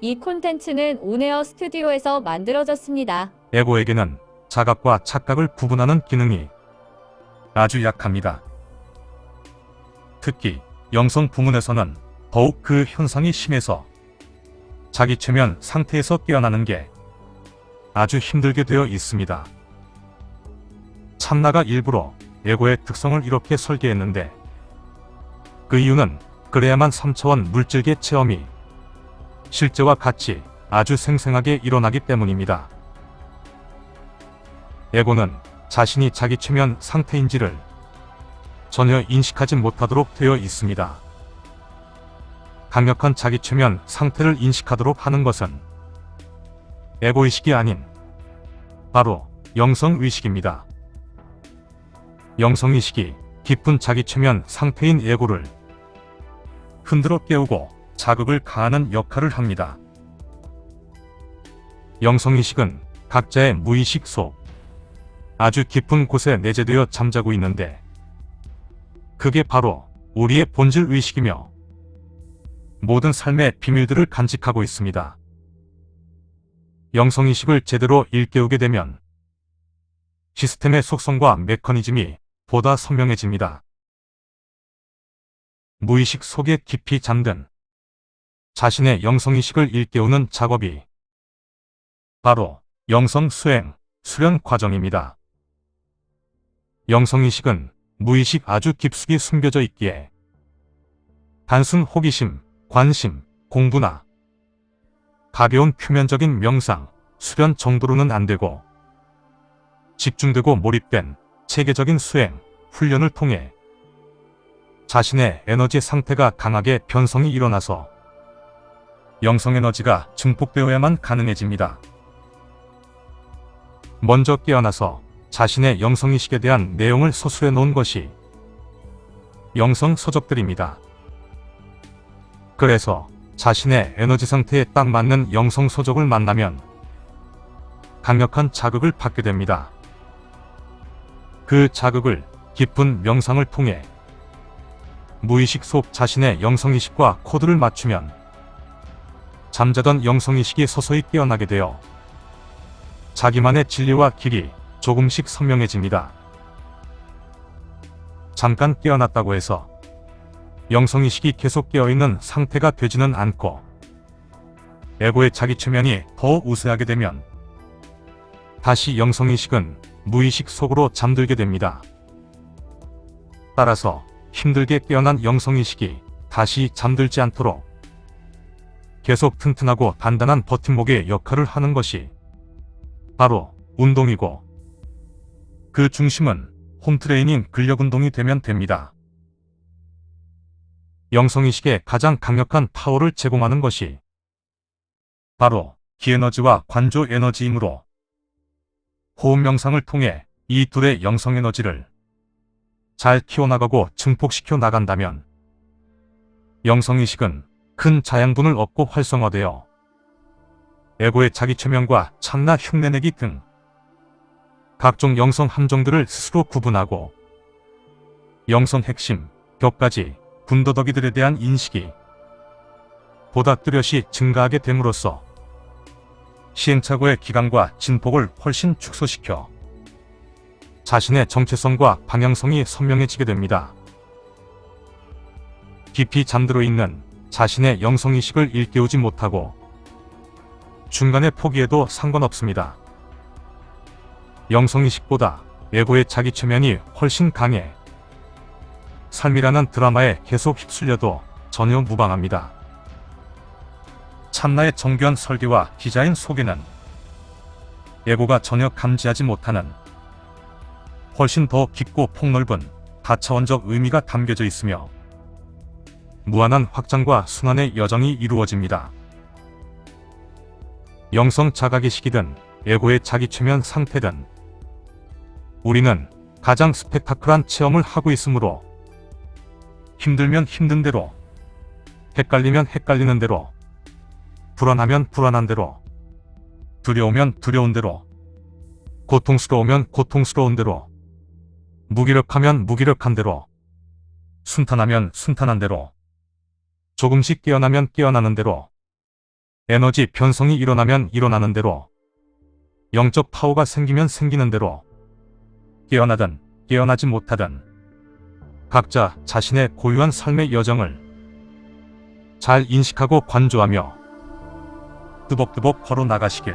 이 콘텐츠는 온에어 스튜디오에서 만들어졌습니다. 에고에게는 자각과 착각을 구분하는 기능이 아주 약합니다. 특히 영성 부문에서는 더욱 그 현상이 심해서 자기 최면 상태에서 깨어나는 게 아주 힘들게 되어 있습니다. 참나가 일부러 에고의 특성을 이렇게 설계했는데 그 이유는 그래야만 3차원 물질계 체험이 실제와 같이 아주 생생하게 일어나기 때문입니다. 에고는 자신이 자기 최면 상태인지를 전혀 인식하지 못하도록 되어 있습니다. 강력한 자기 최면 상태를 인식하도록 하는 것은 에고의식이 아닌 바로 영성의식입니다. 영성의식이 깊은 자기 최면 상태인 에고를 흔들어 깨우고 자극을 가하는 역할을 합니다. 영성의식은 각자의 무의식 속 아주 깊은 곳에 내재되어 잠자고 있는데 그게 바로 우리의 본질 의식이며 모든 삶의 비밀들을 간직하고 있습니다. 영성의식을 제대로 일깨우게 되면 시스템의 속성과 메커니즘이 보다 선명해집니다. 무의식 속에 깊이 잠든 자신의 영성의식을 일깨우는 작업이 바로 영성 수행, 수련 과정입니다. 영성의식은 무의식 아주 깊숙이 숨겨져 있기에 단순 호기심, 관심, 공부나 가벼운 표면적인 명상, 수련 정도로는 안 되고 집중되고 몰입된 체계적인 수행, 훈련을 통해 자신의 에너지 상태가 강하게 변성이 일어나서 영성 에너지가 증폭되어야만 가능해집니다. 먼저 깨어나서 자신의 영성의식에 대한 내용을 서술해 놓은 것이 영성 서적들입니다. 그래서 자신의 에너지 상태에 딱 맞는 영성 서적을 만나면 강력한 자극을 받게 됩니다. 그 자극을 깊은 명상을 통해 무의식 속 자신의 영성의식과 코드를 맞추면 잠자던 영성의식이 서서히 깨어나게 되어 자기만의 진리와 길이 조금씩 선명해집니다. 잠깐 깨어났다고 해서 영성의식이 계속 깨어있는 상태가 되지는 않고 에고의 자기 최면이 더 우세하게 되면 다시 영성의식은 무의식 속으로 잠들게 됩니다. 따라서 힘들게 깨어난 영성의식이 다시 잠들지 않도록 계속 튼튼하고 단단한 버팀목의 역할을 하는 것이 바로 운동이고 그 중심은 홈트레이닝 근력운동이 되면 됩니다. 영성의식에 가장 강력한 파워를 제공하는 것이 바로 기에너지와 관조 에너지이므로 호흡 명상을 통해 이 둘의 영성 에너지를 잘 키워나가고 증폭시켜 나간다면 영성의식은 큰 자양분을 얻고 활성화되어 에고의 자기 최면과 참나 흉내내기 등 각종 영성 함정들을 스스로 구분하고 영성 핵심, 격까지 군더더기들에 대한 인식이 보다 뚜렷이 증가하게 됨으로써 시행착오의 기간과 진폭을 훨씬 축소시켜 자신의 정체성과 방향성이 선명해지게 됩니다. 깊이 잠들어 있는 자신의 영성의식을 일깨우지 못하고 중간에 포기해도 상관없습니다. 영성의식보다 외고의 자기 최면이 훨씬 강해 삶이라는 드라마에 계속 휩쓸려도 전혀 무방합니다. 참나의 정교한 설계와 디자인 속에는 예고가 전혀 감지하지 못하는 훨씬 더 깊고 폭넓은 다차원적 의미가 담겨져 있으며 무한한 확장과 순환의 여정이 이루어집니다. 영성 자각의 시기든 예고의 자기 최면 상태든 우리는 가장 스펙타클한 체험을 하고 있으므로 힘들면 힘든 대로 헷갈리면 헷갈리는 대로 불안하면 불안한 대로 두려우면 두려운 대로 고통스러우면 고통스러운 대로 무기력하면 무기력한 대로 순탄하면 순탄한 대로 조금씩 깨어나면 깨어나는 대로. 에너지 변성이 일어나면 일어나는 대로, 영적 파워가 생기면 생기는 대로, 깨어나든 깨어나지 못하든, 각자 자신의 고유한 삶의 여정을 잘 인식하고 관조하며 뜨벅뜨벅 걸어 나가시길